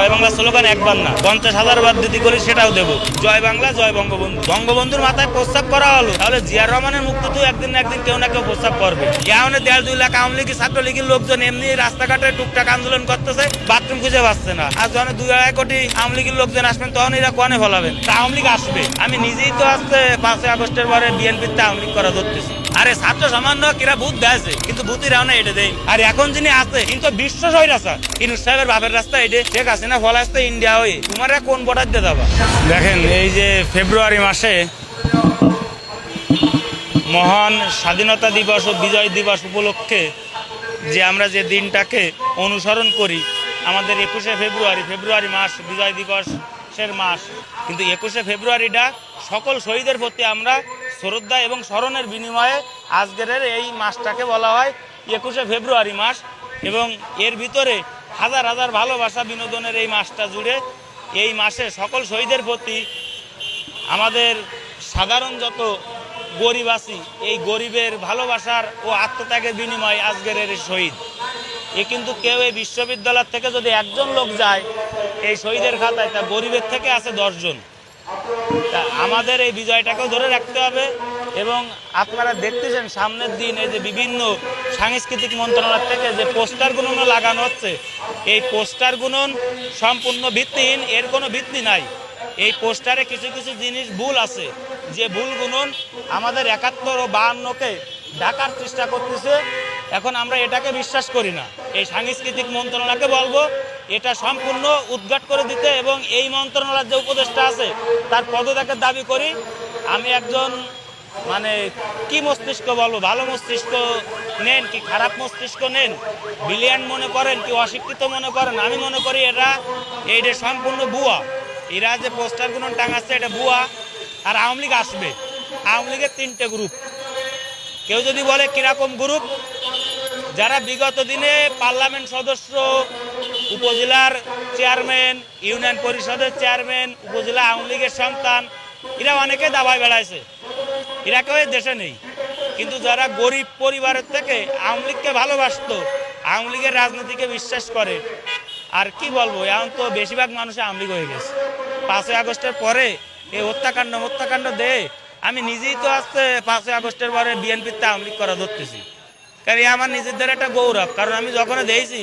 জয় Bangla slogan একবার না পঞ্চাশ হাজার বার দিদি করি সেটাও দেবো। জয় বাংলা, জয় বঙ্গবন্ধু। বঙ্গবন্ধুর মাথায় প্রস্তাব করা হলো। তাহলে জিয়ার রহমানের মুক্ত তো একদিন না একদিন কেউ না কেউ প্রস্তাব করবে। ইয়াহনে দেড় দুই লাখ আওয়ামী লীগের ছাত্রলীগের লোকজন এমনি রাস্তাঘাটে টুকটাক আন্দোলন করতেছে, বাথরুম খুঁজে পাচ্ছে না। আর যখন দুই আড়াই কোটি আওয়ামী লীগের লোকজন আসবেন, তখন এরা কোয়ানে ফলাবেন? আওয়ামী লীগ আসবে। আমি নিজেই তো আসতে পাঁচই আগস্টের পরে বিএনপিতে আওয়ামী লীগ করা ধরতেছি। আরে ছাত্র সামান্য কিরা ভূত দেয় কিন্তু ভূতির রাওনা এটা দেয়। আর এখন যিনি আছে কিন্তু বিশ্ব সহিত আছে ইনুস সাহেবের বাপের রাস্তা শেখ হাসিনা ফল আসতে ইন্ডিয়া হয়ে। তোমার কোন বর্ডার দিয়ে যাবা? দেখেন, এই যে ফেব্রুয়ারি মাসে মহান স্বাধীনতা দিবস ও বিজয় দিবস উপলক্ষে যে আমরা যে দিনটাকে অনুসরণ করি, আমাদের একুশে ফেব্রুয়ারি ফেব্রুয়ারি মাস, বিজয় দিবসের মাস। কিন্তু একুশে ফেব্রুয়ারিটা সকল শহীদের প্রতি আমরা শ্রদ্ধা এবং স্মরণের বিনিময়ে আজকের এই মাসটাকে বলা হয় একুশে ফেব্রুয়ারি মাস এবং এর ভিতরে হাজার হাজার ভালোবাসা বিনোদনের এই মাসটা জুড়ে এই মাসে সকল শহীদের প্রতি আমাদের সাধারণ যত গরিব আছি এই গরিবের ভালোবাসার ও আত্মত্যাগের বিনিময়ে আজকের এর শহীদ। এ কিন্তু কেউ এই বিশ্ববিদ্যালয় থেকে যদি একজন লোক যায়, এই শহীদের খাতায় তা গরিবের থেকে আছে দশজন। তা আমাদের এই বিজয়টাকেও ধরে রাখতে হবে এবং আপনারা দেখতেছেন সামনের দিন এই যে বিভিন্ন সাংস্কৃতিক মন্ত্রণালয় থেকে যে পোস্টার গুণন লাগানো হচ্ছে, এই পোস্টার গুণন সম্পূর্ণ ভিত্তিহীন, এর কোনো ভিত্তি নাই। এই পোস্টারে কিছু কিছু জিনিস ভুল আছে। যে ভুল গুণন আমাদের একাত্তর ও বাহান্নকে ঢাকার চেষ্টা করতেছে, এখন আমরা এটাকে বিশ্বাস করি না। এই সাংস্কৃতিক মন্ত্রণালয়কে বলব এটা সম্পূর্ণ উদ্ঘাট করে দিতে এবং এই মন্ত্রণালয়ের যে উপদেষ্টা আছে, তার পদত্যাগের দাবি করি। আমি একজন মানে কি মস্তিষ্ক বলব ভালো মস্তিষ্ক নেন কি খারাপ মস্তিষ্ক নেন? ব্রিলিয়ান্ট মনে করেন কি অশিক্ষিত মনে করেন? আমি মনে করি এটা এইটা সম্পূর্ণ ভুয়া এরা যে পোস্টারগুলো টাঙাচ্ছে, এটা ভুয়া আর আওয়ামী লীগ আসবে। আওয়ামী লীগের তিনটে গ্রুপ। কেউ যদি বলে কীরকম গ্রুপ, যারা বিগত দিনে পার্লামেন্ট সদস্য উপজেলার চেয়ারম্যান, ইউনিয়ন পরিষদের চেয়ারম্যান, উপজেলা আওয়ামী লীগের সন্তান, এরা অনেকে দাবায় বেড়াইছে। এরা কেউ দেশে নেই। কিন্তু যারা গরিব পরিবারের থেকে আওয়ামী লীগকে ভালোবাসতো, আওয়ামী লীগের রাজনীতিকে বিশ্বাস করে, আর কি বলব, এখন তো বেশিরভাগ মানুষ আওয়ামী লীগ হয়ে গেছে। পাঁচই আগস্টের পরে এই হত্যাকাণ্ড হত্যাকাণ্ড দে আমি নিজেই তো আসতে পাঁচই আগস্টের পরে বিএনপিতে আওয়ামী লীগ করা ধরতেছি। কারণ আমার নিজেদের একটা গৌরব। কারণ আমি যখন দেখছি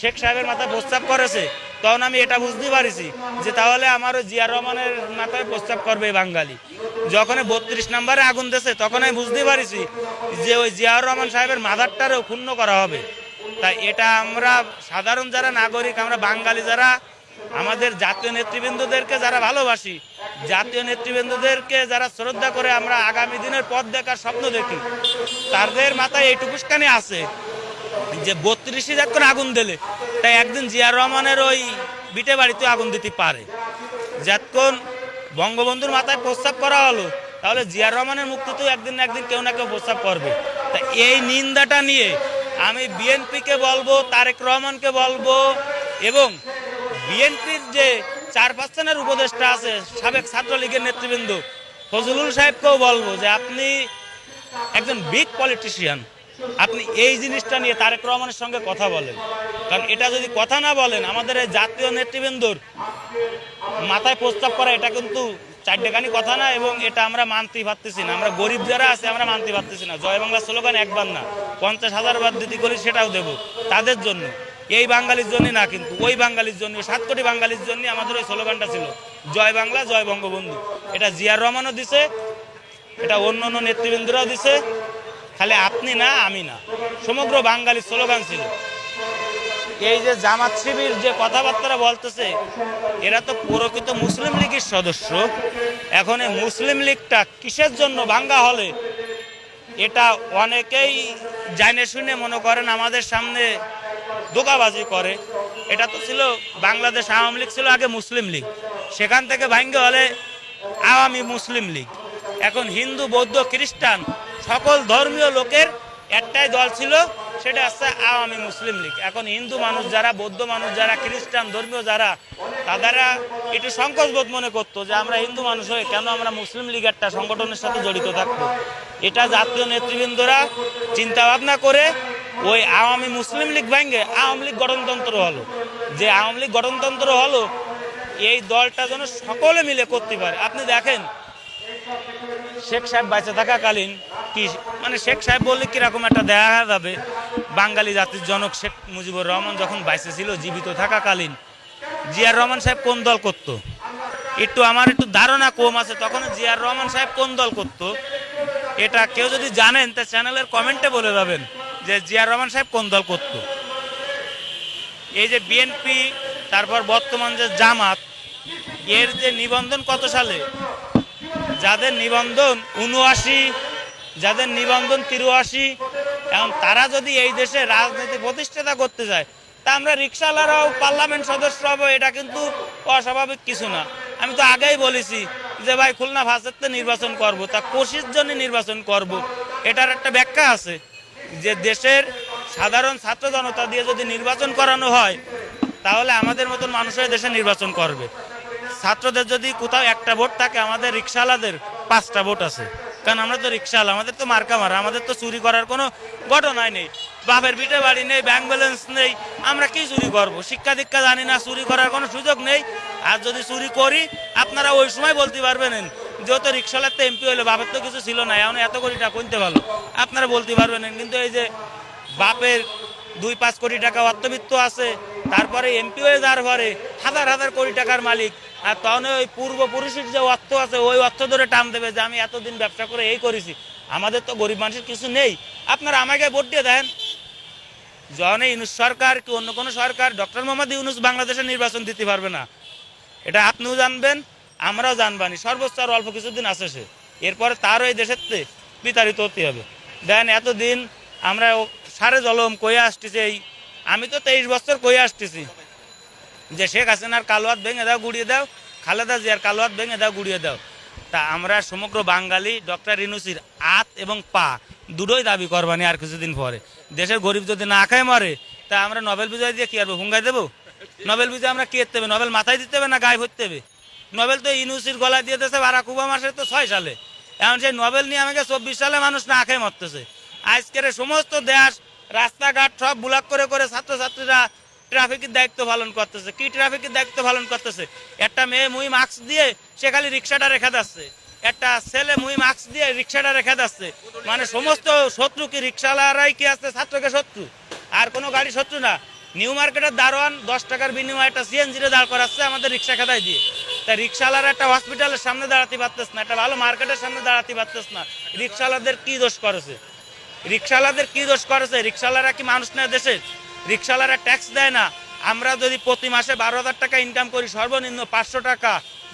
শেখ সাহেবের মাথায় প্রস্তাব করেছে, তখন আমি এটা বুঝতে পারিছি যে তাহলে আমার জিয়া রহমানের মাথায় প্রস্তাব করবে বাঙালি। যখন বত্রিশ নম্বরে আগুন দিয়েছে, তখন আমি বুঝতে পারিছি যে ওই জিয়াউর রহমান সাহেবের মাথারটারেও ক্ষুণ্ণ করা হবে। তাই এটা আমরা সাধারণ যারা নাগরিক, আমরা বাঙালি যারা, আমাদের জাতীয় নেতৃবৃন্দদেরকে যারা ভালোবাসি, জাতীয় নেতৃবৃন্দদেরকে যারা শ্রদ্ধা করে আমরা আগামী দিনের পথ দেখার স্বপ্ন দেখি, তাদের মাথায় এইটুকুস্কানি আছে যে বত্রিশে যখন আগুন দিলে, তাই একদিন জিয়া রহমানের ওই বিটে বাড়িতে আগুন দিতে পারে। যতক্ষণ বঙ্গবন্ধুর মাথায় প্রস্তাব করা হলো, তাহলে জিয়া রহমানের মুক্তি তো একদিন না একদিন কেউ না কেউ প্রস্তাব করবে। তা এই নিন্দাটা নিয়ে আমি বিএনপিকে বলব, তারেক রহমানকে বলব, এবং বিএনপির যে চার পার্সেন্টের উপদেষ্টা আছে, সাবেক ছাত্রলীগের নেতৃবৃন্দ, ফজলুল সাহেবকেও বলব যে আপনি একজন বিগ পলিটিশিয়ান। আপনি এই জিনিসটা নিয়ে তারেক রহমানের সঙ্গে কথা বলেন। কারণ এটা যদি কথা না বলেন, আমাদের এই জাতীয় নেতৃবৃন্দর মাথায় প্রস্তাব করা এটা কিন্তু চারটেখানি কথা না এবং এটা আমরা মানতেই পারতেছি না। আমরা গরিব যারা আছে, আমরা মানতে পারতেছি না। জয় বাংলা স্লোগান একবার না। পঞ্চাশ হাজার বার দিতে করি, সেটাও দেবো তাদের জন্য। এই বাঙালির জন্য না কিন্তু, ওই বাঙালির জন্য, সাত কোটি বাঙালির জন্য আমাদের ওই স্লোগানটা ছিল, জয় বাংলা, জয় বঙ্গবন্ধু। এটা জিয়ার রহমানও দিছে, এটা অন্য অন্য নেতৃবৃন্দরাও দিছে। খালি আপনি না, আমি না। সমগ্র বাঙালির স্লোগান ছিল। এই যে জামাত শিবির যে কথাবার্তা বলতেছে, এরা তো প্রকৃত মুসলিম লীগের সদস্য। এখন এই মুসলিম লীগটা কিসের জন্য ভাঙ্গা হলে? এটা অনেকেই জানে শুনে মনে করেন, আমাদের সামনে দোকাবাজি করে। এটা তো ছিল, বাংলাদেশ আওয়ামী লীগ ছিল আগে মুসলিম লীগ। সেখান থেকে ভাঙ্গে হলে আওয়ামী মুসলিম লীগ। এখন হিন্দু, বৌদ্ধ, খ্রিস্টান সকল ধর্মীয় লোকের একটাই দল ছিল, সেটা হচ্ছে আওয়ামী মুসলিম লীগ। এখন হিন্দু মানুষ যারা, বৌদ্ধ মানুষ যারা, খ্রিস্টান ধর্মীয় যারা তারা একটু সংকোচবোধ মনে করতো যে আমরা হিন্দু মানুষ হয়ে কেন আমরা মুসলিম লীগ একটা সংগঠনের সাথে জড়িত থাকব। এটা জাতীয় নেতৃবৃন্দরা চিন্তা ভাবনা করে ওই আওয়ামী মুসলিম লীগ ভেঙে আওয়ামী লীগ গঠনতন্ত্র হলো। যে আওয়ামী লীগ গঠনতন্ত্র হলো, এই দলটা যেন সকলে মিলে করতে পারে। আপনি দেখেন, শেখ সাহেব বেঁচে থাকাকালীন কি মানে শেখ সাহেব বললে কীরকম একটা দেখা যাবে? বাঙালি জাতির জনক শেখ মুজিবুর রহমান যখন বাইসে ছিল, জীবিত থাকাকালীন, জিয়ার রহমান সাহেব কোন দল করত? একটু আমার একটু ধারণা কম আছে, তখন জিয়ার রহমান সাহেব কোন দল করত? এটা কেউ যদি জানেন, তা চ্যানেলের কমেন্টে বলে যাবেন যে জিয়ার রহমান সাহেব কোন দল করত। এই যে বিএনপি তারপর বর্তমান যে জামাত, এর যে নিবন্ধন কত সালে? যাদের নিবন্ধন উনআশি যাদের নিবন্ধন তিরুয়াশি, এবং তারা যদি এই দেশে রাজনীতি প্রতিষ্ঠাতা করতে যায়, তা আমরা রিক্সাওয়ালারাও পার্লামেন্ট সদস্য হব, এটা কিন্তু অস্বাভাবিক কিছু না। আমি তো আগেই বলেছি যে ভাই খুলনা ভাষাতে নির্বাচন করব, তা কোশির জন্য নির্বাচন করব, এটার একটা ব্যাখ্যা আছে যে দেশের সাধারণ ছাত্র জনতা দিয়ে যদি নির্বাচন করানো হয়, তাহলে আমাদের মতন মানুষের দেশে নির্বাচন করবে। ছাত্রদের যদি কোথাও একটা ভোট থাকে, আমাদের রিক্সাওয়ালাদের পাঁচটা ভোট আছে। কারণ আমরা তো রিক্সাল আমাদের তো মার্কা মারা, আমাদের তো চুরি করার কোনো ঘটনাই নেই। বাপের পিঠে বাড়ি নেই ব্যাংক ব্যালেন্স নেই, আমরা কি চুরি করব? শিক্ষা দীক্ষা জানি না, চুরি করার কোনো সুযোগ নেই। আর যদি চুরি করি, আপনারা ওই সময় বলতে পারবেন যেহেতু রিক্সালার তো এমপি হলো বাপের তো কিছু ছিল না, এখন এত কোটি টাকা কিনতে ভালো আপনারা বলতে পারবেন, কিন্তু এই যে বাপের দুই পাঁচ কোটি টাকা অর্থবিত্ত আছে, তারপরে এমপি হয়ে যাওয়ার পরে হাজার হাজার কোটি টাকার মালিক, আর তখন ওই পূর্বপুরুষের যে অর্থ আছে, ওই অর্থ ধরে টান দেবে যে আমি এতদিন ব্যবসা করে এই করেছি। আমাদের তো গরিব মানুষের কিছু নেই। আপনারা আমাকে ভোট দিয়ে দেন। যখন ইউনুস সরকার কি অন্য কোনো সরকার, ডক্টর মোহাম্মদ ইউনুস বাংলাদেশে নির্বাচন দিতে পারবে না। এটা আপনিও জানবেন, আমরাও জানবানি। সর্বোচ্চ আর অল্প কিছুদিন আছে সে। এরপরে তারও এই দেশের বিতাড়িত হতে হবে। দেন এতদিন আমরা সারে জলম কয়ে আসতেছে এই? আমি তো তেইশ বছর কয়ে আসতেছি? যে শেখ হাসিনার কালোয়াত ভেঙে দাও, গুড়িয়ে দাও, খালেদা জিয়ার কালোয়াত ভেঙে দাও, গুড়িয়ে দাও। তা আমরা সমগ্র বাঙালি ডক্টর ইনুসির আত এবং পা দুটোই দাবি করবানি আর কিছুদিন পরে। দেশের গরিব যদি না খায় মরে, তা আমরা নোবেল বিজয় দিয়ে কি আরবো হুঙ্গাই দেবো? নোবেল বিজয় আমরা কি করতে হবে? নোবেল মাথায় দিতে হবে না গায়ে ভরতে হবে? নোবেল তো ইনুসির গলায় দিয়ে দিয়েছে বারাক ওবামা সে তো ছয় সালে। এখন সেই নোবেল নিয়ে আমাকে চব্বিশ সালে মানুষ না খেয়ে মরতেছে। আজকের সমস্ত দেশ রাস্তাঘাট সব ব্লক করে করে ছাত্রছাত্রীরা ট্রাফিকের দায়িত্ব পালন করতেছে। কি ট্রাফিকের দায়িত্ব পালন করতেছে? একটা মেয়ে মুই মাস্ক দিয়ে সে খালি রিক্সাটা রেখে যাচ্ছে। একটা ছেলে মুই মাস্ক দিয়ে রিক্সাটা রেখে যাচ্ছে। মানে সমস্ত শত্রু কি রিক্সাওয়ালারাই কি আছে? ছাত্রকে শত্রু? আর কোনো গাড়ি শত্রু না। নিউ মার্কেটের দারোয়ান দশ টাকার বিনিময়ে একটা সিএনজিরে দাঁড় করাচ্ছে আমাদের রিক্সা খেদায় দিয়ে। তা রিক্সাওয়ালারা একটা হসপিটালের সামনে দাঁড়াতে পারতেছ না, একটা ভালো মার্কেটের সামনে দাঁড়াতে পারতেছ না। রিক্সাওয়ালাদের কি দোষ করেছে? রিক্সাওয়ালাদের কি দোষ করেছে? রিক্সাওয়ালারা কি মানুষ না দেশে রিক্সাওয়ালারা ট্যাক্স দেয় না। আমরা যদি প্রতি মাসে বারো হাজার টাকা ইনকাম করি, সর্বনিম্ন পাঁচশো টাকা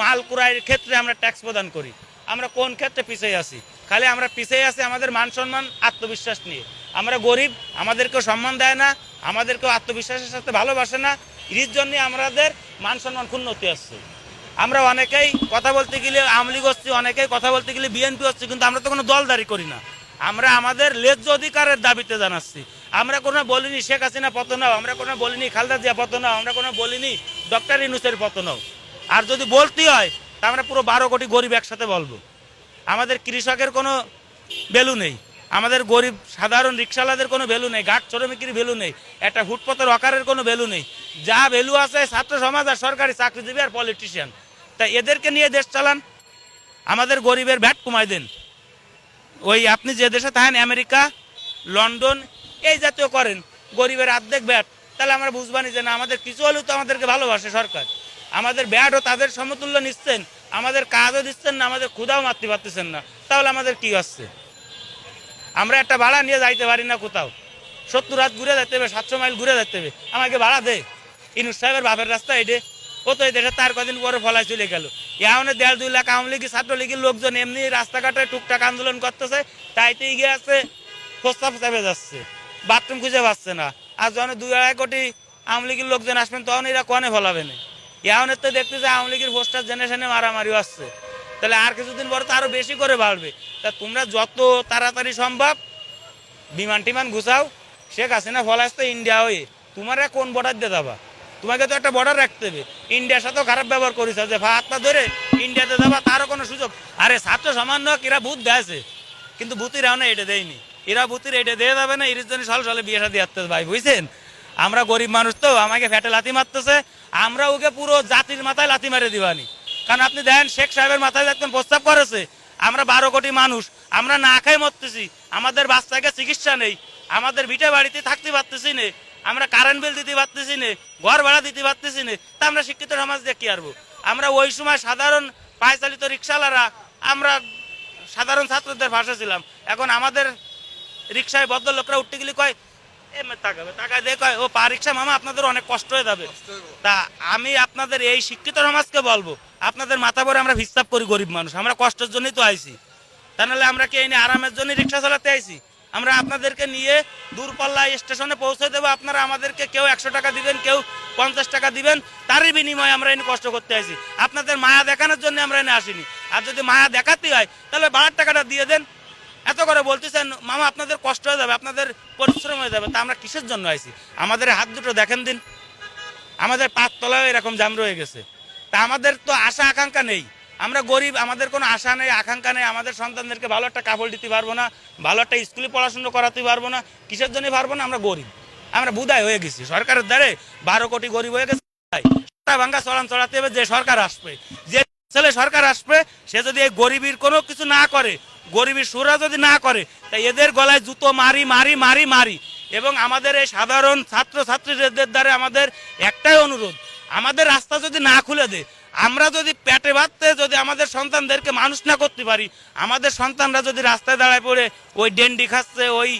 মাল ক্রয়ের ক্ষেত্রে আমরা ট্যাক্স প্রদান করি। আমরা কোন ক্ষেত্রে পিছিয়ে আছি? খালি আমরা পিছিয়ে আছি আমাদের মান সম্মান, আত্মবিশ্বাস নিয়ে। আমরা গরিব, আমাদেরকেও সম্মান দেয় না, আমাদেরকেও আত্মবিশ্বাসের সাথে ভালোবাসে না। এর জন্য আমাদের মান সম্মান ক্ষুণ্ণতি আসছে আমরা অনেকেই কথা বলতে গেলে আওয়ামী লীগ হচ্ছি, অনেকেই কথা বলতে গেলে বিএনপি হচ্ছে, কিন্তু আমরা তো কোনো দলদারি করি না। আমরা আমাদের ন্যায্য অধিকারের দাবিতে জানাচ্ছি। আমরা কোনো বলিনি শেখ হাসিনা পতন হও আমরা কোনো বলিনি খালদা জিয়া পতন হও আমরা কোনো বলিনি ডক্টর ইনুসের পতন হও আর যদি বলতে হয়, তা আমরা পুরো বারো কোটি গরিব একসাথে বলব। আমাদের কৃষকের কোনো ভ্যালু নেই। আমাদের গরিব সাধারণ রিক্সাওয়ালাদের কোনো ভ্যালু নেই ঘাট শ্রমিকের ভ্যালু নেই, একটা ফুটপথের অকারের কোনো ভ্যালু নেই। যা ভ্যালু আছে, ছাত্র সমাজ আর সরকারি চাকরিজীবী আর পলিটিশিয়ান। তাই এদেরকে নিয়ে দেশ চালান। আমাদের গরিবের ভ্যাট কমাই দেন। ওই আপনি যে দেশে থাকেন, আমেরিকা, লন্ডন, এই জাতীয় করেন, গরিবের অর্ধেক ব্যাট, তাহলে আমরা বুঝবানি যে না, আমাদের কিছু হলেও তো আমাদেরকে ভালোবাসে সরকার। আমাদের ব্যাটও তাদের সমতুল্য নিচ্ছেন, আমাদের কাজও দিচ্ছেন না, আমাদের ক্ষুদাও মারতে পারতেছেন না, তাহলে আমাদের কি আসছে আমরা একটা ভাড়া নিয়ে যাইতে পারি না কোথাও। সত্তর রাত ঘুরে যেতে হবে, সাতশো মাইল ঘুরে যেতে হবে। আমাকে ভাড়া দে। ইনুস সাহেবের বাপের রাস্তা এটে। ও তো এই দেশে তার কদিন পরে ফলায় চলে গেল। এমন দেড় দুই লাখ আওয়ামী লীগ ছাত্রলীগের লোকজন এমনি রাস্তাঘাটে টুকটাক আন্দোলন করতেছে তাইতে গিয়ে আছে প্রস্তাব চাপে যাচ্ছে, বাথরুম খুঁজে পাচ্ছে না। আর যখন দুই আড়াই কোটি আওয়ামী লীগের লোকজন আসবেন, তখন এরা কনে ফলাবে না? এখন তো দেখতেছে আওয়ামী লীগের পোস্টার জেনারেশনে মারামারিও আসছে তাহলে আর কিছুদিন পরে তো আরও বেশি করে বাড়বে। তা তোমরা যত তাড়াতাড়ি সম্ভব বিমান টিমান ঘুষাও শেখ হাসিনা ফলাস তো ইন্ডিয়া হয়ে। তোমার কোন বর্ডার দিয়ে যাবা? তোমাকে তো একটা বর্ডার রাখতে হবে। ইন্ডিয়ার সাথেও খারাপ ব্যবহার করিস যে হাত পা ধরে ইন্ডিয়াতে যাবা, তারও কোনো সুযোগ। আরে ছাত্র সামান্য কিরা ভূত দেয়ছে। কিন্তু ভূতির না এটা দেয়নি। এরা বুতির এটা দিয়ে যাবে না এর জন্য সাল সালে বিয়ে সাথে আসতে ভাই, বুঝছেন? আমরা গরিব মানুষ তো, আমাকে ফ্যাটে লাথি মারতেছে, আমরা ওকে পুরো জাতির মাথায় লাথি মারে দিবানি। কারণ আপনি দেখেন, শেখ সাহেবের মাথায় একদম প্রস্তাব করেছে, আমরা বারো কোটি মানুষ, আমরা না খাই মরতেছি, আমাদের বাচ্চাকে চিকিৎসা নেই, আমাদের ভিটে বাড়িতে থাকতে পারতেছি না। আমরা কারেন্ট বিল দিতে পারতেছি না ঘর ভাড়া দিতে পারতেছি না তা আমরা শিক্ষিত সমাজ দিয়ে কি আরবো আমরা ওই সময় সাধারণ পায়চালিত রিক্সাওয়ালারা আমরা সাধারণ ছাত্রদের ভাষা ছিলাম। এখন আমাদের রিক্সায় ভদ্রলোকরা উঠতে গেলে কয় তাকাবে তাকায় দিয়ে কয় ও পা রিক্সা মামা আপনাদের অনেক কষ্ট হয়ে যাবে। তা আমি আপনাদের এই শিক্ষিত সমাজকে বলব আপনাদের মাথা ভরে আমরা হিসাব করি গরিব মানুষ আমরা কষ্টের জন্যই তো আইছি। তা নাহলে আমরা কি এই আরামের জন্য রিক্সা চালাতে আইছি? আমরা আপনাদেরকে নিয়ে দূরপাল্লা স্টেশনে পৌঁছে দেবো। আপনারা আমাদেরকে কেউ একশো টাকা দিবেন, কেউ পঞ্চাশ টাকা দিবেন। তারই বিনিময়ে আমরা এনে কষ্ট করতে আসি। আপনাদের মায়া দেখানোর জন্য আমরা এনে আসিনি। আর যদি মায়া দেখাতে হয়, তাহলে বাড়ার টাকাটা দিয়ে দেন। এত করে বলতেছেন, মামা, আপনাদের কষ্ট হয়ে যাবে, আপনাদের পরিশ্রম হয়ে যাবে, তা আমরা কিসের জন্য আইছি? আমাদের হাত দুটো দেখেন দিন। আমাদের পাঁচ তলায় এরকম জাম রয়ে গেছে। তা আমাদের তো আশা আকাঙ্ক্ষা নেই। আমরা গরিব, আমাদের কোনো আশা নেই, আকাঙ্ক্ষা নেই, আমাদের সন্তানদেরকে ভালো একটা কাপড় দিতে পারব না, ভালো একটা স্কুলে পড়াশোনা করাতে পারব না, কিসের জন্য পারব না, আমরা গরিব। আমরা বুদায় হয়ে গেছি, সরকারের দ্বারে বারো কোটি গরিব হয়ে গেছে ভাঙ্গা চলান চড়াতে হবে, যে সরকার আসবে, যে ছেলে সরকার আসবে, সে যদি এই গরিবের কোনো কিছু না করে, গরিবের সুরা যদি না করে, তাই এদের গলায় জুতো মারি মারি মারি মারি। এবং আমাদের এই সাধারণ ছাত্র ছাত্রীদের দ্বারা আমাদের একটাই অনুরোধ, আমাদের রাস্তা যদি না খুলে দেয় আমরা যদি পেটে ভাততে যদি আমাদের সন্তানদেরকে মানুষ না করতে পারি, আমাদের সন্তানরা যদি রাস্তায় দাঁড়ায় পড়ে, ওই ডেন্ডি খাচ্ছে, ওই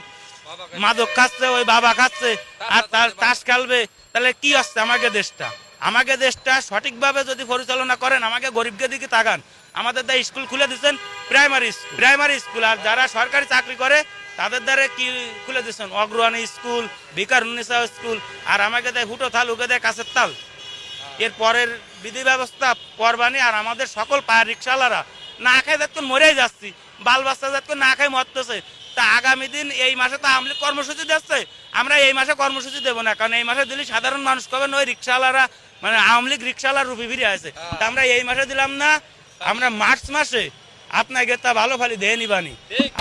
মাদক খাচ্ছে, ওই বাবা খাচ্ছে, আর তার তাস খেলবে, তাহলে কি আসছে আমাকে দেশটা? আমাকে দেশটা সঠিকভাবে যদি পরিচালনা করেন, আমাকে গরিবকে দিকে তাকান। আমাদের দ্বারা স্কুল খুলে দিচ্ছেন প্রাইমারি স্কুল। প্রাইমারি স্কুল, আর যারা সরকারি চাকরি করে, তাদের দ্বারা কি খুলে দিচ্ছেন অগ্রহানি স্কুল বিকার উন্নিসা স্কুল, আর আমাকে দেয় হুটো থাল উকে দেয় কাছের তাল। এর পরের বিধি ব্যবস্থা পরবানি আর আমাদের সকল পায়ের রিক্সাওয়ালারা। না খায় যাতক্ষণ মরেই যাচ্ছি। বাল বাচ্চা যাতক্ষণ না খায় মরতেছে। তা আগামী দিন এই মাসে তো আমলি কর্মসূচি দিচ্ছে। আমরা এই মাসে কর্মসূচি দেবো না কারণ এই মাসে দিলে সাধারণ মানুষ কবে ওই রিক্সাওয়ালারা মানে আওয়ামী লীগ রিক্সাওয়ালা রুপি ফিরে আছে তা আমরা এই মাসে দিলাম না আমরা মার্চ মাসে আপনাকে তা ভালো ফালি দেয় নিবানি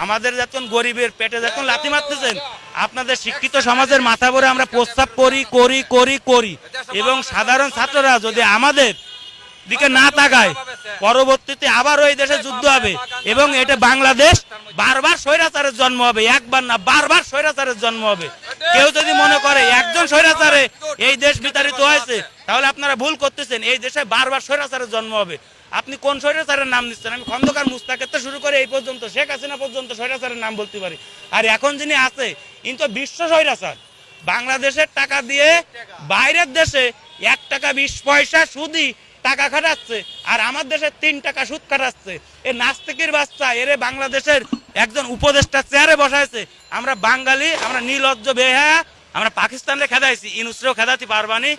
আমাদের যখন গরিবের পেটে যখন লাথি মারতেছেন আপনাদের শিক্ষিত সমাজের মাথা ভরে আমরা প্রস্তাব করি করি করি করি। এবং সাধারণ ছাত্ররা যদি আমাদের দিকে না তাকায় পরবর্তীতে আবার ওই দেশে যুদ্ধ হবে এবং এটা বাংলাদেশ বারবার স্বৈরাচারের জন্ম হবে একবার না বারবার স্বৈরাচারের জন্ম হবে। কেউ যদি মনে করে একজন স্বৈরাচারে এই দেশ বিতাড়িত হয়েছে তাহলে আপনারা ভুল করতেছেন এই দেশে বারবার স্বৈরাচারের জন্ম হবে। আপনি কোন স্বৈরাচারের নাম নিচ্ছেন? আমি খন্দকার মুস্তাকের তো শুরু করে এই পর্যন্ত, শেখ হাসিনা পর্যন্ত স্বৈরাচারের নাম বলতে পারি। আর এখন যিনি আছে, ইনি তো বিশ্ব স্বৈরাচার। বাংলাদেশের টাকা দিয়ে বাইরের দেশে এক টাকা বিশ পয়সা সুদি টাকা খাটাচ্ছে, আর আমার দেশে তিন টাকা সুদ খাটাচ্ছে। এ নাস্তিকের বাচ্চা, এরে বাংলাদেশের একজন উপদেষ্টা চেয়ারে বসাইছে। আমরা বাঙালি, আমরা নীলজ্জ বেহা আমরা পাকিস্তানরে খেদাইছি, ইনুসরেও খেদাতে পারবানি।